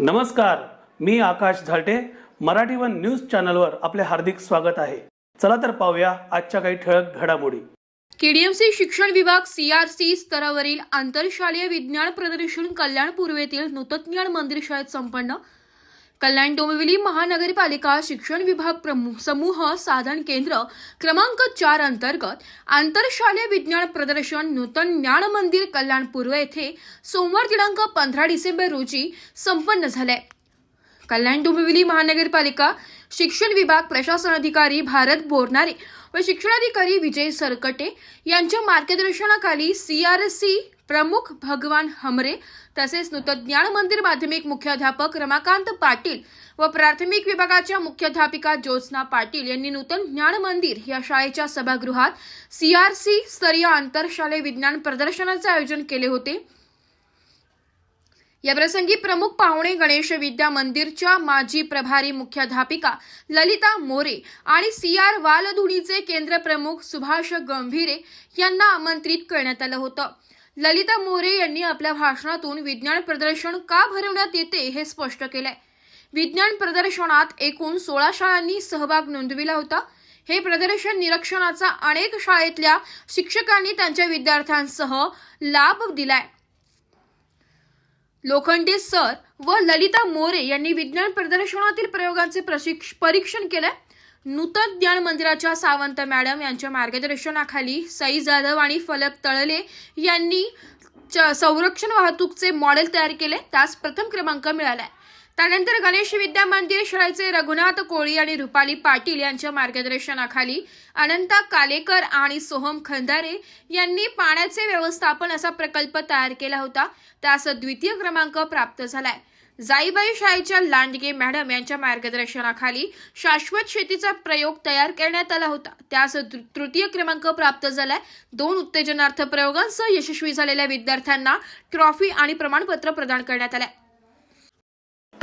नमस्कार मी Akash Zalte. Marathi one news चॅनलवर आपले हार्दिक स्वागत आहे. चला तर पाहूया आजच्या काही ठळक घडामोडी. केडीएमसी शिक्षण विभाग सीआरसी स्तरावरील आंतरशालेय विज्ञान प्रदर्शन कल्याण पूर्वेतील नूतज्ञान मंदिर शाळेत संपन्न. कल्याण डोंबिवली महानगरपालिका शिक्षण विभाग प्रमुख समूह साधन केंद्र क्रमांक चार अंतर्गत आंतरशालेय विज्ञान प्रदर्शन नूतन ज्ञान मंदिर कल्याण पूर्व येथे सोमवार दिनांक पंधरा डिसेंबर रोजी संपन्न झाले कल्याण डोंबिवली महानगरपालिका शिक्षण विभाग प्रशासन अधिकारी भारत बोरणारे व शिक्षणाधिकारी विजय सरकटे यांच्या मार्गदर्शनाखाली सी प्रमुख भगवान हमरे तसेच नूतन ज्ञान मंदिर माध्यमिक मुख्याध्यापक रमाकांत पाटील व प्राथमिक विभागाच्या मुख्याध्यापिका ज्योत्स्ना पाटील यांनी नूतन ज्ञान मंदिर या शाळेच्या सभागृहात सीआरसी स्तरीय आंतरशालेय विज्ञान प्रदर्शनाचे आयोजन केले होते. याप्रसंगी प्रमुख पाहुणे गणेश विद्या मंदिरच्या माजी प्रभारी मुख्याध्यापिका ललिता मोरे आणि सी आर वालधुणीचे केंद्र प्रमुख सुभाष गंभीरे यांना आमंत्रित करण्यात आलं होतं. ललिता मोरे यांनी आपल्या भाषणातून विज्ञान प्रदर्शन का भरवण्यात येते हे स्पष्ट केलंय. विज्ञान प्रदर्शनात एकूण सोळा शाळांनी सहभाग नोंदविला होता. हे प्रदर्शन निरीक्षणाचा अनेक शाळेतल्या शिक्षकांनी त्यांच्या विद्यार्थ्यांसह लाभ दिलाय. लोखंडे सर व ललिता मोरे यांनी विज्ञान प्रदर्शनातील प्रयोगांचे प्रशिक्ष परीक्षण केले नूतन ज्ञान मंदिराच्या सावंत मॅडम यांच्या मार्गदर्शनाखाली सई जाधव आणि फलक तळले यांनी संरक्षण वाहतूकचे मॉडेल तयार केले. त्यास प्रथम क्रमांक मिळालाय. त्यानंतर गणेश विद्या मंदिर शाळेचे रघुनाथ कोळी आणि रुपाली पाटील यांच्या मार्गदर्शनाखाली अनंता कालेकर आणि सोहम खंदारे यांनी पाण्याचे व्यवस्थापन असा प्रकल्प तयार केला होता. त्यास द्वितीय क्रमांक प्राप्त झालाय. जाईबाई शाळेच्या लांडगे मॅडम यांच्या मार्गदर्शनाखाली शाश्वत शेतीचा प्रयोग तयार करण्यात आला होता. त्यास तृतीय क्रमांक प्राप्त झालाय. दोन उत्तेजनार्थ प्रयोगांसह यशस्वी झालेल्या विद्यार्थ्यांना ट्रॉफी आणि प्रमाणपत्र प्रदान करण्यात आले